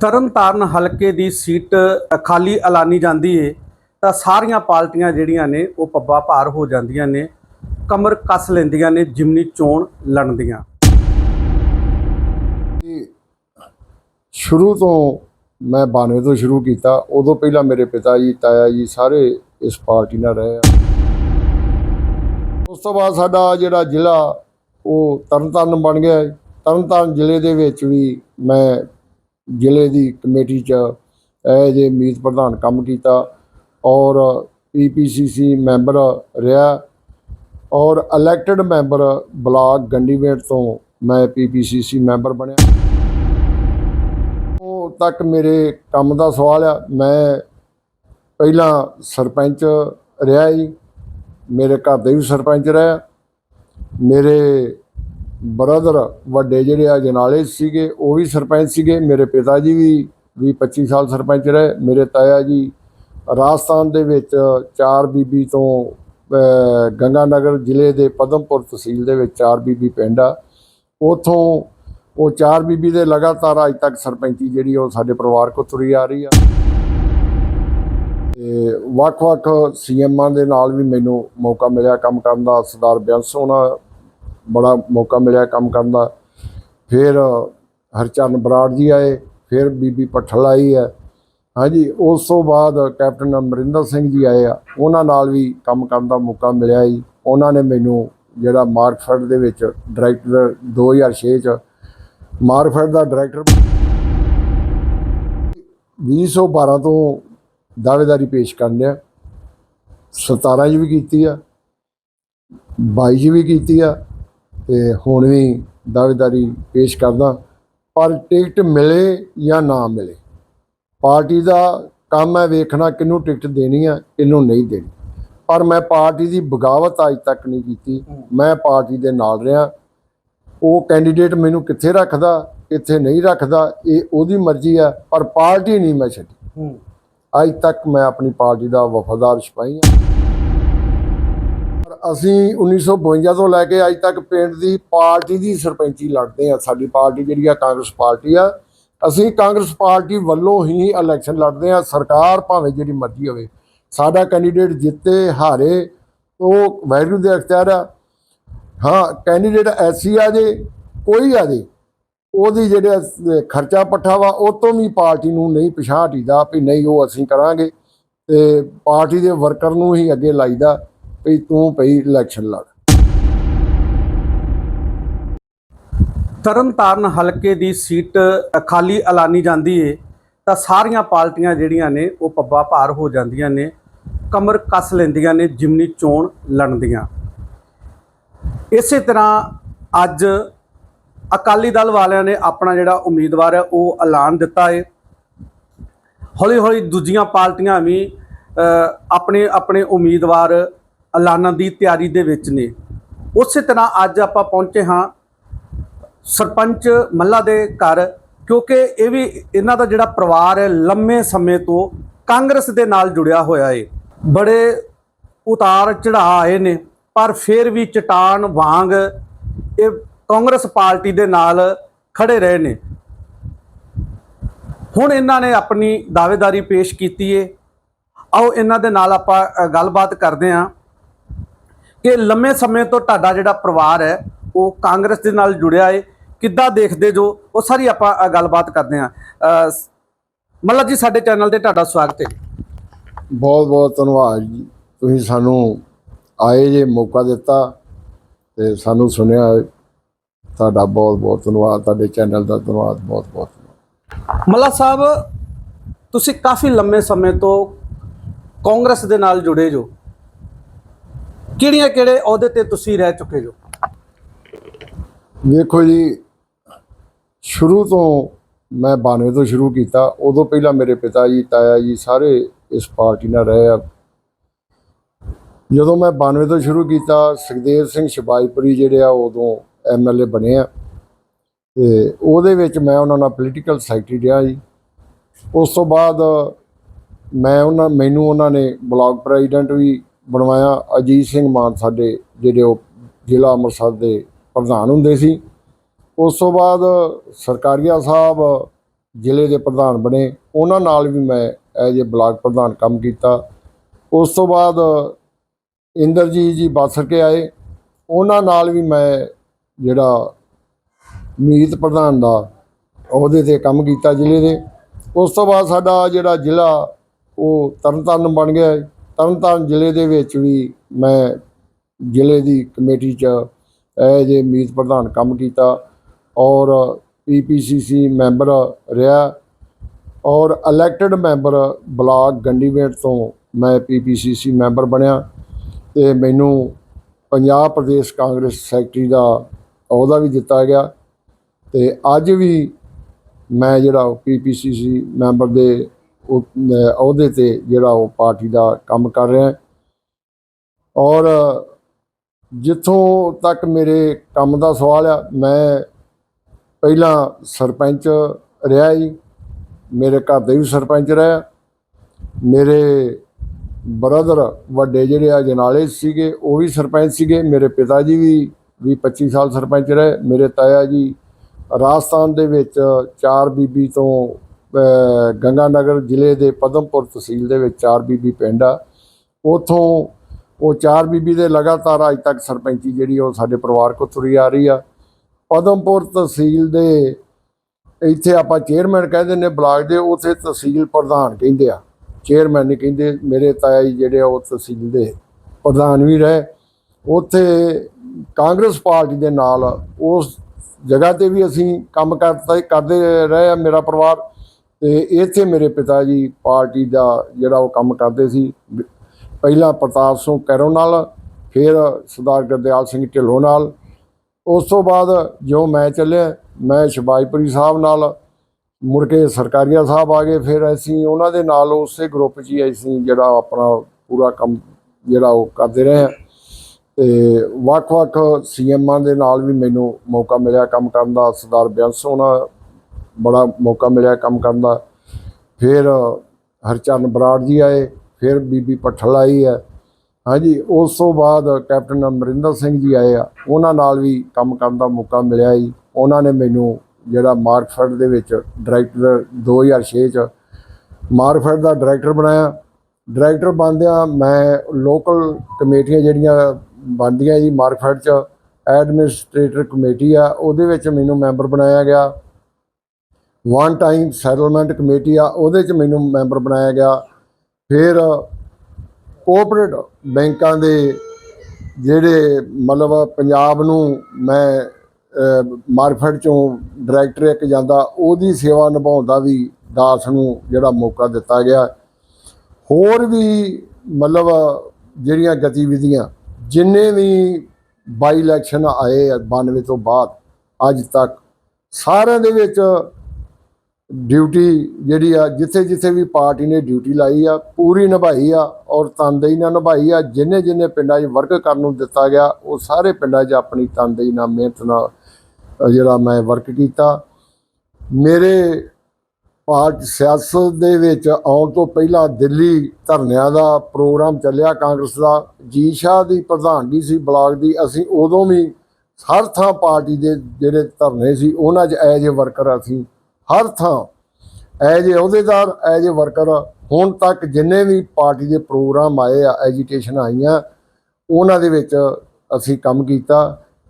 ਤਰਨਤਾਰਨ ਹਲਕੇ ਦੀ ਸੀਟ ਖਾਲੀ ਐਲਾਨੀ ਜਾਂਦੀ ਏ, ਤਾਂ ਸਾਰੀਆਂ ਪਾਰਟੀਆਂ ਜਿਹੜੀਆਂ ਨੇ ਉਹ ਪੱਬਾ ਭਾਰ ਹੋ ਜਾਂਦੀਆਂ ਨੇ, ਕਮਰ ਕੱਸ ਲੈਂਦੀਆਂ ਨੇ, ਜਿਮਨੀ ਚੋਣ ਲੜਨ ਦੀਆਂ ਸ਼ੁਰੂ ਤੋਂ ਮੈਂ 92 ਤੋਂ ਸ਼ੁਰੂ ਕੀਤਾ, ਉਦੋਂ ਪਹਿਲਾਂ ਮੇਰੇ ਪਿਤਾ ਜੀ, ਤਾਇਆ ਜੀ ਸਾਰੇ ਇਸ ਪਾਰਟੀ ਨਾਲ ਰਹੇ ਆ ਉਸ ਤੋਂ ਬਾਅਦ ਸਾਡਾ ਜਿਹੜਾ ਜ਼ਿਲ੍ਹਾ, ਉਹ ਤਰਨਤਾਰਨ ਬਣ ਗਿਆ ਹੈ। ਤਰਨਤਾਰਨ ਜ਼ਿਲ੍ਹੇ ਦੇ ਵਿੱਚ ਵੀ ਮੈਂ ਜ਼ਿਲ੍ਹੇ ਦੀ ਕਮੇਟੀ 'ਚ ਐਜ ਏ ਮੀਤ ਪ੍ਰਧਾਨ ਕੰਮ ਕੀਤਾ ਔਰ ਪੀਪੀਸੀਸੀ ਮੈਂਬਰ ਰਿਹਾ ਔਰ ਇਲੈਕਟਿਡ ਮੈਂਬਰ ਬਲਾਕ ਗੰਡੀਵੇਟ ਤੋਂ ਮੈਂ ਪੀਪੀਸੀਸੀ ਮੈਂਬਰ ਬਣਿਆ। ਉਹ ਤੱਕ ਮੇਰੇ ਕੰਮ ਦਾ ਸਵਾਲ ਆ। ਮੈਂ ਪਹਿਲਾਂ ਸਰਪੰਚ ਰਿਹਾ ਜੀ। ਮੇਰੇ ਘਰ ਦੇ ਵੀ ਸਰਪੰਚ ਰਿਹਾ ਮੇਰੇ ਬ੍ਰਦਰ ਵੱਡੇ ਜਿਹੜੇ ਆ ਜਨਾਲੇ ਸੀਗੇ, ਉਹ ਵੀ ਸਰਪੰਚ ਸੀਗੇ। ਮੇਰੇ ਪਿਤਾ ਜੀ ਵੀ ਵੀ 25 ਸਾਲ ਸਰਪੰਚ ਰਹੇ। ਮੇਰੇ ਤਾਇਆ ਜੀ ਰਾਜਸਥਾਨ ਦੇ ਵਿੱਚ ਚਾਰ ਬੀਬੀ ਤੋਂ ਗੰਗਾ ਨਗਰ ਜ਼ਿਲ੍ਹੇ ਦੇ ਪਦਮਪੁਰ ਤਹਿਸੀਲ ਦੇ ਵਿੱਚ ਚਾਰ ਬੀਬੀ ਪਿੰਡ ਆ। ਉਥੋਂ ਉਹ ਚਾਰ ਬੀਬੀ ਦੇ ਲਗਾਤਾਰ ਅੱਜ ਤੱਕ ਸਰਪੰਚੀ ਜਿਹੜੀ ਉਹ ਸਾਡੇ ਪਰਿਵਾਰ ਕੋ ਤੁਰੀ ਆ ਰਹੀ ਆ। ਤੇ ਵੱਖ-ਵੱਖ ਸੀਐਮਾਂ ਦੇ ਨਾਲ ਵੀ ਮੈਨੂੰ ਮੌਕਾ ਮਿਲਿਆ ਕੰਮ ਕਰਨ ਦਾ। ਸਰਦਾਰ ਬਿਆੰਸ ਹੋਣਾ ਬੜਾ ਮੌਕਾ ਮਿਲਿਆ ਕੰਮ ਕਰਨ ਦਾ। ਫਿਰ ਹਰਚਰਨ ਬਰਾੜ ਜੀ ਆਏ, ਫਿਰ ਬੀਬੀ ਪੱਠਲ ਆਈ ਹੈ। ਹਾਂਜੀ, ਉਸ ਤੋਂ ਬਾਅਦ ਕੈਪਟਨ ਅਮਰਿੰਦਰ ਸਿੰਘ ਜੀ ਆਏ ਆ। ਉਹਨਾਂ ਨਾਲ ਵੀ ਕੰਮ ਕਰਨ ਦਾ ਮੌਕਾ ਮਿਲਿਆ ਜੀ। ਉਹਨਾਂ ਨੇ ਮੈਨੂੰ ਜਿਹੜਾ ਮਾਰਕਫੈਡ ਦੇ ਵਿੱਚ ਡਾਇਰੈਕਟਰ 2006 ਚ ਮਾਰਕਫੈਡ ਦਾ ਡਾਇਰੈਕਟਰ 2012 ਤੋਂ ਦਾਅਵੇਦਾਰੀ ਪੇਸ਼ ਕਰਨ ਲਿਆ 17 ਚ ਵੀ ਕੀਤੀ ਆ 22 ਚ ਵੀ ਕੀਤੀ ਆ। ਤੇ ਹੁਣ ਵੀ ਦਾਅਵੇਦਾਰੀ ਪੇਸ਼ ਕਰਦਾ ਪਰ ਟਿਕਟ ਮਿਲੇ ਜਾਂ ਨਾ ਮਿਲੇ। ਪਾਰਟੀ ਦਾ ਕੰਮ ਹੈ ਵੇਖਣਾ ਕਿਹਨੂੰ ਟਿਕਟ ਦੇਣੀ ਆ ਕਿਹਨੂੰ ਨਹੀਂ ਦੇਣੀ। ਪਰ ਮੈਂ ਪਾਰਟੀ ਦੀ ਬਗਾਵਤ ਅੱਜ ਤੱਕ ਨਹੀਂ ਕੀਤੀ। ਮੈਂ ਪਾਰਟੀ ਦੇ ਨਾਲ ਰਿਹਾ। ਉਹ ਕੈਂਡੀਡੇਟ ਮੈਨੂੰ ਕਿੱਥੇ ਰੱਖਦਾ ਕਿੱਥੇ ਨਹੀਂ ਰੱਖਦਾ ਇਹ ਉਹਦੀ ਮਰਜ਼ੀ ਆ ਪਰ ਪਾਰਟੀ ਨਹੀਂ ਮੈਂ ਛੱਡੀ। ਅੱਜ ਤੱਕ ਮੈਂ ਆਪਣੀ ਪਾਰਟੀ ਦਾ ਵਫਾਦਾਰ ਸਿਪਾਹੀ ਹਾਂ। ਅਸੀਂ 1952 ਤੋਂ ਲੈ ਕੇ ਅੱਜ ਤੱਕ ਪਿੰਡ ਦੀ ਪਾਰਟੀ ਦੀ ਸਰਪੰਚੀ ਲੜਦੇ ਆ ਸਾਡੀ ਪਾਰਟੀ ਜਿਹੜੀ ਆ, ਕਾਂਗਰਸ ਪਾਰਟੀ ਆ। ਅਸੀਂ ਕਾਂਗਰਸ ਪਾਰਟੀ ਵੱਲੋਂ ਹੀ ਇਲੈਕਸ਼ਨ ਲੜਦੇ ਆ ਸਰਕਾਰ ਭਾਵੇਂ ਜਿਹੜੀ ਮਰਜ਼ੀ ਹੋਵੇ। ਸਾਡਾ ਕੈਂਡੀਡੇਟ ਜਿੱਤੇ, ਹਾਰੇ, ਉਹ ਵੈਰੂ ਦੇ ਅਖਤਿਆਰ ਆ। ਹਾਂ ਕੈਂਡੀਡੇਟ ਐਸੀ ਆ ਜੇ, ਕੋਈ ਆ ਜੇ, ਉਹਦੀ ਜਿਹੜਾ ਖਰਚਾ ਪੱਠਾ ਵਾ, ਉਹ ਤੋਂ ਵੀ ਪਾਰਟੀ ਨੂੰ ਨਹੀਂ ਪਛਾਣ ਹਟੀਦਾ ਵੀ ਨਹੀਂ ਉਹ ਅਸੀਂ ਕਰਾਂਗੇ। ਤੇ ਪਾਰਟੀ ਦੇ ਵਰਕਰ ਨੂੰ ਹੀ ਅੱਗੇ ਲਾਈਦਾ। ਵੀ ਤੂੰ ਭਈ ਇਲੈਕਸ਼ਨ ਲੜ। ਤਰਨਤਾਰਨ ਹਲਕੇ ਦੀ ਸੀਟ ਖਾਲੀ ਐਲਾਨੀ ਜਾਂਦੀ ਏ ਤਾਂ ਸਾਰੀਆਂ ਪਾਰਟੀਆਂ ਜਿਹੜੀਆਂ ਨੇ ਉਹ ਪੱਬਾ ਭਾਰ ਹੋ ਜਾਂਦੀਆਂ ਨੇ ਕਮਰ ਕੱਸ ਲੈਂਦੀਆਂ ਨੇ ਜਿਮਨੀ ਚੋਣ ਲੜਨਦੀਆਂ ਇਸੇ ਤਰ੍ਹਾਂ ਅੱਜ ਅਕਾਲੀ ਦਲ ਵਾਲਿਆਂ ਨੇ ਆਪਣਾ ਜਿਹੜਾ ਉਮੀਦਵਾਰ ਹੈ ਉਹ ਐਲਾਨ ਦਿੱਤਾ ਹੈ ਹੌਲੀ ਹੌਲੀ ਦੂਜੀਆਂ ਪਾਰਟੀਆਂ ਵੀ ਅ, ਆਪਣੇ ਆਪਣੇ ਉਮੀਦਵਾਰ ਐਲਾਨਣ ਦੀ ਤਿਆਰੀ ਦੇ ਵਿੱਚ ਨੇ। ਉਸੇ ਤਰ੍ਹਾਂ ਅੱਜ ਆਪਾਂ ਪਹੁੰਚੇ ਹਾਂ ਸਰਪੰਚ ਮੱਲਾ ਦੇ ਘਰ, ਕਿਉਂਕਿ ਇਹ ਵੀ ਇਹਨਾਂ ਦਾ ਜਿਹੜਾ ਪਰਿਵਾਰ ਹੈ, ਲੰਮੇ ਸਮੇਂ ਤੋਂ ਕਾਂਗਰਸ ਦੇ ਨਾਲ ਜੁੜਿਆ ਹੋਇਆ ਏ। ਬੜੇ ਉਤਾਰ ਚੜਾਅ ਆਏ ਨੇ, ਪਰ ਫਿਰ ਵੀ ਚਟਾਨ, ਵਾਂਗ ਇਹ ਕਾਂਗਰਸ ਪਾਰਟੀ ਦੇ ਨਾਲ ਖੜੇ ਰਹੇ ਨੇ। ਹੁਣ ਇਹਨਾਂ ਨੇ ਆਪਣੀ ਦਾਅਵੇਦਾਰੀ ਪੇਸ਼ ਕੀਤੀ ਏ। ਆਓ ਇਹਨਾਂ ਦੇ ਨਾਲ ਆਪਾਂ ਗੱਲਬਾਤ ਕਰਦੇ ਹਾਂ। ਕਿ ਲੰਮੇ ਸਮੇਂ ਤੋਂ ਤੁਹਾਡਾ ਜਿਹੜਾ ਪਰਿਵਾਰ ਹੈ ਉਹ ਕਾਂਗਰਸ ਦੇ ਨਾਲ ਜੁੜਿਆ ਹੈ ਕਿੱਦਾਂ ਦੇਖਦੇ ਜੋ? ਉਹ ਸਾਰੀ ਆਪਾਂ ਗੱਲਬਾਤ ਕਰਦੇ ਹਾਂ। ਮੱਲਾ ਜੀ ਸਾਡੇ ਚੈਨਲ ਤੇ ਤੁਹਾਡਾ ਸਵਾਗਤ ਹੈ ਬਹੁਤ ਬਹੁਤ ਧੰਨਵਾਦ ਜੀ। ਤੁਸੀਂ ਸਾਨੂੰ ਆਏ ਜੇ ਮੌਕਾ ਦਿੱਤਾ ਤੇ ਸਾਨੂੰ ਸੁਣਿਆ ਤੁਹਾਡਾ ਬਹੁਤ ਬਹੁਤ ਧੰਨਵਾਦ। ਤੁਹਾਡੇ ਚੈਨਲ ਦਾ ਧੰਨਵਾਦ ਬਹੁਤ ਬਹੁਤ ਮੱਲਾ ਸਾਹਿਬ ਤੁਸੀਂ ਕਾਫੀ ਲੰਮੇ ਸਮੇਂ ਤੋਂ ਕਾਂਗਰਸ ਦੇ ਨਾਲ ਜੁੜੇ ਜੋ। ਕਿਹੜੀਆਂ ਕਿਹੜੇ ਅਹੁਦੇ ਤੇ ਤੁਸੀਂ ਰਹਿ ਚੁੱਕੇ ਜੋ? ਵੇਖੋ ਜੀ, ਸ਼ੁਰੂ ਤੋਂ ਮੈਂ 92 ਤੋਂ ਸ਼ੁਰੂ ਕੀਤਾ। ਉਦੋਂ ਪਹਿਲਾਂ ਮੇਰੇ ਪਿਤਾ ਜੀ, ਤਾਇਆ ਜੀ ਸਾਰੇ ਇਸ ਪਾਰਟੀ ਨਾਲ ਰਹੇ ਆ। ਜਦੋਂ ਮੈਂ 92 ਤੋਂ ਸ਼ੁਰੂ ਕੀਤਾ, ਸੁਖਦੇਵ ਸਿੰਘ ਸ਼ਿਵਾਜਪੁਰੀ ਜਿਹੜੇ ਆ, ਉਦੋਂ ਐਮਐਲਏ ਬਣੇ ਆ। ਤੇ ਉਹਦੇ ਵਿੱਚ ਮੈਂ ਉਹਨਾਂ ਨਾਲ ਪੋਲੀਟੀਕਲ ਸੈਕਟਰੀ ਰਿਹਾ ਜੀ। ਉਸ ਤੋਂ ਬਾਅਦ ਮੈਂ ਉਹਨਾਂ, ਮੈਨੂੰ ਉਹਨਾਂ ਨੇ ਬਲਾਕ ਪ੍ਰੈਜ਼ੀਡੈਂਟ ਵੀ ਬਣਵਾਇਆ। ਅਜੀਤ ਸਿੰਘ ਮਾਨ ਸਾਡੇ ਜਿਹੜੇ ਉਹ ਜ਼ਿਲ੍ਹਾ ਅੰਮ੍ਰਿਤਸਰ ਦੇ ਪ੍ਰਧਾਨ ਹੁੰਦੇ ਸੀ। ਉਸ ਤੋਂ ਬਾਅਦ ਸਰਕਾਰੀਆ ਸਾਹਿਬ ਜ਼ਿਲ੍ਹੇ ਦੇ ਪ੍ਰਧਾਨ ਬਣੇ। ਉਹਨਾਂ ਨਾਲ ਵੀ ਮੈਂ ਐਜ ਏ ਬਲਾਕ ਪ੍ਰਧਾਨ ਕੰਮ ਕੀਤਾ। ਉਸ ਤੋਂ ਬਾਅਦ ਇੰਦਰਜੀਤ ਜੀ ਬਾਸਰ ਕੇ ਆਏ। ਉਹਨਾਂ ਨਾਲ ਵੀ ਮੈਂ ਜਿਹੜਾ ਮੀਤ ਪ੍ਰਧਾਨ ਦਾ ਉਹਦੇ ਤੇ ਕੰਮ ਕੀਤਾ ਜ਼ਿਲ੍ਹੇ ਦੇ। ਉਸ ਤੋਂ ਬਾਅਦ ਸਾਡਾ ਜਿਹੜਾ ਜ਼ਿਲ੍ਹਾ ਉਹ ਤਰਨਤਾਰਨ ਬਣ ਗਿਆ। ਹੈ। ਤਰਨਤਾਰਨ ਜ਼ਿਲ੍ਹੇ ਦੇ ਵਿੱਚ ਵੀ ਮੈਂ ਜ਼ਿਲ੍ਹੇ ਦੀ ਕਮੇਟੀ 'ਚ ਐਜ ਏ ਮੀਤ ਪ੍ਰਧਾਨ ਕੰਮ ਕੀਤਾ ਔਰ ਪੀਪੀਸੀਸੀ ਮੈਂਬਰ ਰਿਹਾ ਔਰ ਇਲੈਕਟਿਡ ਮੈਂਬਰ ਬਲਾਕ ਗੰਡੀਵੇਟ ਤੋਂ ਮੈਂ ਪੀਪੀਸੀਸੀ ਮੈਂਬਰ ਬਣਿਆ ਤੇ ਮੈਨੂੰ ਪੰਜਾਬ ਪ੍ਰਦੇਸ਼ ਕਾਂਗਰਸ ਸੈਕਟਰੀ ਦਾ ਅਹੁਦਾ ਵੀ ਦਿੱਤਾ ਗਿਆ ਤੇ ਅੱਜ ਵੀ ਮੈਂ ਜਿਹੜਾ ਪੀਪੀਸੀਸੀ ਮੈਂਬਰ ਦੇ ਉਹ, ਅਹ, ਅਹੁਦੇ ਤੇ ਜਿਹੜਾ ਉਹ ਪਾਰਟੀ ਦਾ ਕੰਮ ਕਰ ਰਿਹਾ ਔਰ ਜਿੱਥੋਂ ਤੱਕ ਮੇਰੇ ਕੰਮ ਦਾ ਸਵਾਲ ਆ ਮੈਂ ਪਹਿਲਾਂ ਸਰਪੰਚ ਰਿਹਾ ਜੀ। ਮੇਰੇ ਘਰ ਦੇ ਵੀ ਸਰਪੰਚ ਰਿਹਾ ਮੇਰੇ ਬ੍ਰਦਰ ਵੱਡੇ ਜਿਹੜੇ ਆ ਜਨਾਲੇ ਸੀਗੇ ਉਹ ਵੀ ਸਰਪੰਚ ਸੀਗੇ। ਮੇਰੇ ਪਿਤਾ ਜੀ ਵੀ ਵੀ 25 ਸਾਲ ਸਰਪੰਚ ਰਹੇ। ਮੇਰੇ ਤਾਇਆ ਜੀ ਰਾਜਸਥਾਨ ਦੇ ਵਿੱਚ ਚਾਰ ਬੀਬੀ ਤੋਂ ਗੰਗਾਨਗਰ ਜ਼ਿਲ੍ਹੇ ਦੇ ਪਦਮਪੁਰ ਤਹਿਸੀਲ ਦੇ ਵਿੱਚ ਚਾਰ ਬੀਬੀ ਪਿੰਡ ਆ। ਉਥੋਂ ਉਹ ਚਾਰ ਬੀਬੀ ਦੇ ਲਗਾਤਾਰ ਅੱਜ ਤੱਕ ਸਰਪੰਚੀ ਜਿਹੜੀ ਉਹ ਸਾਡੇ ਪਰਿਵਾਰ ਕੋ ਤੁਰੀ ਆ ਰਹੀ ਆ। ਪਦਮਪੁਰ ਤਹਿਸੀਲ ਦੇ ਇੱਥੇ ਆਪਾਂ ਚੇਅਰਮੈਨ ਕਹਿੰਦੇ ਨੇ ਬਲਾਕ ਦੇ, ਉਥੇ ਤਹਿਸੀਲ ਪ੍ਰਧਾਨ ਕਹਿੰਦੇ ਆ। ਚੇਅਰਮੈਨ ਨਹੀਂ ਕਹਿੰਦੇ, ਮੇਰੇ ਤਾਇਆ ਜੀ ਜਿਹੜੇ ਆ ਉਹ ਤਹਿਸੀਲ ਦੇ ਪ੍ਰਧਾਨ ਵੀ ਰਹੇ। ਉਥੇ ਕਾਂਗਰਸ ਪਾਰਟੀ ਦੇ ਨਾਲ ਉਸ ਜਗ੍ਹਾ ਤੇ ਵੀ ਅਸੀਂ ਕੰਮ ਕਰਤਾ ਕਰਦੇ ਰਹੇ ਆ ਮੇਰਾ ਪਰਿਵਾਰ। ਤੇ ਇੱਥੇ ਮੇਰੇ ਪਿਤਾ ਜੀ ਪਾਰਟੀ ਦਾ ਜਿਹੜਾ ਉਹ ਕੰਮ ਕਰਦੇ ਸੀ ਪਹਿਲਾਂ ਪ੍ਰਤਾਪ ਸਿੰਘ ਕੈਰੋਂ ਨਾਲ, ਫਿਰ ਸਰਦਾਰ ਗੁਰਦਿਆਲ ਸਿੰਘ ਢਿੱਲੋਂ ਨਾਲ। ਉਸ ਤੋਂ ਬਾਅਦ ਜੋ ਮੈਂ ਚੱਲਿਆ, ਮੈਂ ਸ਼ਬਾਜਪੁਰੀ ਸਾਹਿਬ ਨਾਲ, ਮੁੜ ਕੇ ਸਰਕਾਰੀਆ ਸਾਹਿਬ ਆ ਗਏ, ਫਿਰ ਅਸੀਂ ਉਹਨਾਂ ਦੇ ਨਾਲ ਉਸੇ ਗਰੁੱਪ 'ਚ ਹੀ ਅਸੀਂ ਜਿਹੜਾ ਆਪਣਾ ਪੂਰਾ ਕੰਮ ਜਿਹੜਾ ਉਹ ਕਰਦੇ ਰਹੇ ਹਾਂ। ਤੇ ਵੱਖ-ਵੱਖ ਸੀਐਮਾਂ ਦੇ ਨਾਲ ਵੀ ਮੈਨੂੰ ਮੌਕਾ ਮਿਲਿਆ ਕੰਮ ਕਰਨ ਦਾ, ਸਰਦਾਰ ਬਿਆੰਸ ਹੋਣਾ ਬੜਾ ਮੌਕਾ ਮਿਲਿਆ ਕੰਮ ਕਰਨ ਦਾ। ਫਿਰ ਹਰਚਰਨ ਬਰਾੜ ਜੀ ਆਏ, ਫਿਰ ਬੀਬੀ ਪੱਠਲ ਆਈ ਹੈ। ਹਾਂਜੀ, ਉਸ ਤੋਂ ਬਾਅਦ ਕੈਪਟਨ ਅਮਰਿੰਦਰ ਸਿੰਘ ਜੀ ਆਏ ਆ। ਉਹਨਾਂ ਨਾਲ ਵੀ ਕੰਮ ਕਰਨ ਦਾ ਮੌਕਾ ਮਿਲਿਆ ਜੀ। ਉਹਨਾਂ ਨੇ ਮੈਨੂੰ ਜਿਹੜਾ ਮਾਰਕਫੈਡ ਦੇ ਵਿੱਚ ਡਾਇਰੈਕਟਰ 2006 ਚ ਮਾਰਕਫੈਡ ਦਾ ਡਾਇਰੈਕਟਰ ਬਣਾਇਆ। ਡਾਇਰੈਕਟਰ ਬਣਦਿਆਂ ਮੈਂ ਲੋਕਲ ਕਮੇਟੀਆਂ ਜਿਹੜੀਆਂ ਬਣਦੀਆਂ ਜੀ ਮਾਰਕਫੈਡ ਚ, ਐਡਮਿਨਿਸਟ੍ਰੇਟਰ ਕਮੇਟੀ ਆ, ਉਹਦੇ ਵਿੱਚ ਮੈਨੂੰ ਮੈਂਬਰ ਬਣਾਇਆ ਗਿਆ। ਵਨ ਟਾਈਮ ਸੈਟਲਮੈਂਟ ਕਮੇਟੀ ਆ, ਉਹਦੇ ਚ ਮੈਨੂੰ ਮੈਂਬਰ ਬਣਾਇਆ ਗਿਆ। ਫਿਰ ਕੋਆਪਰੇਟ ਬੈਂਕਾਂ ਦੇ ਜਿਹੜੇ ਮਤਲਬ ਪੰਜਾਬ ਨੂੰ ਮੈਂ ਮਾਰਕੀਟ ਚੋਂ ਡਾਇਰੈਕਟਰ ਇੱਕ ਜਾਂਦਾ, ਉਹਦੀ ਸੇਵਾ ਨਿਭਾਉਣ ਦਾ ਵੀ ਦਾਸ ਨੂੰ ਜਿਹੜਾ ਮੌਕਾ ਦਿੱਤਾ ਗਿਆ। ਹੋਰ ਵੀ ਮਤਲਬ ਜਿਹੜੀਆਂ ਗਤੀਵਿਧੀਆਂ, ਜਿੰਨੇ ਵੀ ਬਾਈ ਇਲੈਕਸ਼ਨ ਆਏ ਆ 92 ਤੋਂ ਬਾਅਦ, ਅੱਜ ਤੱਕ, ਸਾਰਿਆਂ ਦੇ ਵਿੱਚ ਡਿਊਟੀ ਜਿਹੜੀ ਆ, ਜਿੱਥੇ ਜਿੱਥੇ ਵੀ ਪਾਰਟੀ ਨੇ ਡਿਊਟੀ ਲਾਈ ਆ, ਪੂਰੀ ਨਿਭਾਈ ਆ ਔਰ ਤਨਦੇਹੀ ਨਾਲ ਨਿਭਾਈ ਆ, ਜਿੰਨੇ ਜਿੰਨੇ ਪਿੰਡਾਂ 'ਚ ਵਰਕ ਕਰਨ ਨੂੰ ਦਿੱਤਾ ਗਿਆ, ਉਹ ਸਾਰੇ ਪਿੰਡਾਂ 'ਚ ਆਪਣੀ ਤਨਦੇਹੀ ਨਾਲ ਮਿਹਨਤ ਨਾਲ ਜਿਹੜਾ ਮੈਂ ਵਰਕ ਕੀਤਾ। ਮੇਰੇ ਪਾਰਟੀ ਸਿਆਸਤ ਦੇ ਵਿੱਚ ਆਉਣ ਤੋਂ ਪਹਿਲਾਂ ਦਿੱਲੀ ਧਰਨਿਆਂ ਦਾ ਪ੍ਰੋਗਰਾਮ ਚੱਲਿਆ ਕਾਂਗਰਸ ਦਾ। ਜੀ ਸ਼ਾਹ ਦੀ ਪ੍ਰਧਾਨਗੀ ਸੀ ਬਲਾਕ ਦੀ, ਅਸੀਂ ਉਦੋਂ ਵੀ ਹਰ ਥਾਂ ਪਾਰਟੀ ਦੇ ਜਿਹੜੇ ਧਰਨੇ ਸੀ, ਉਹਨਾਂ 'ਚ ਐਜ ਏ ਵਰਕਰ ਅਸੀਂ ਹਰ ਥਾਂ। ਐਜ ਏ ਅਹੁਦੇਦਾਰ ਐਜ ਏ ਵਰਕਰ, ਹੁਣ ਤੱਕ ਜਿੰਨੇ ਵੀ ਪਾਰਟੀ ਦੇ ਪ੍ਰੋਗਰਾਮ ਆਏ ਆ, ਐਜੀਟੇਸ਼ਨ ਆਈਆਂ, ਉਹਨਾਂ ਦੇ ਵਿੱਚ ਅਸੀਂ ਕੰਮ ਕੀਤਾ।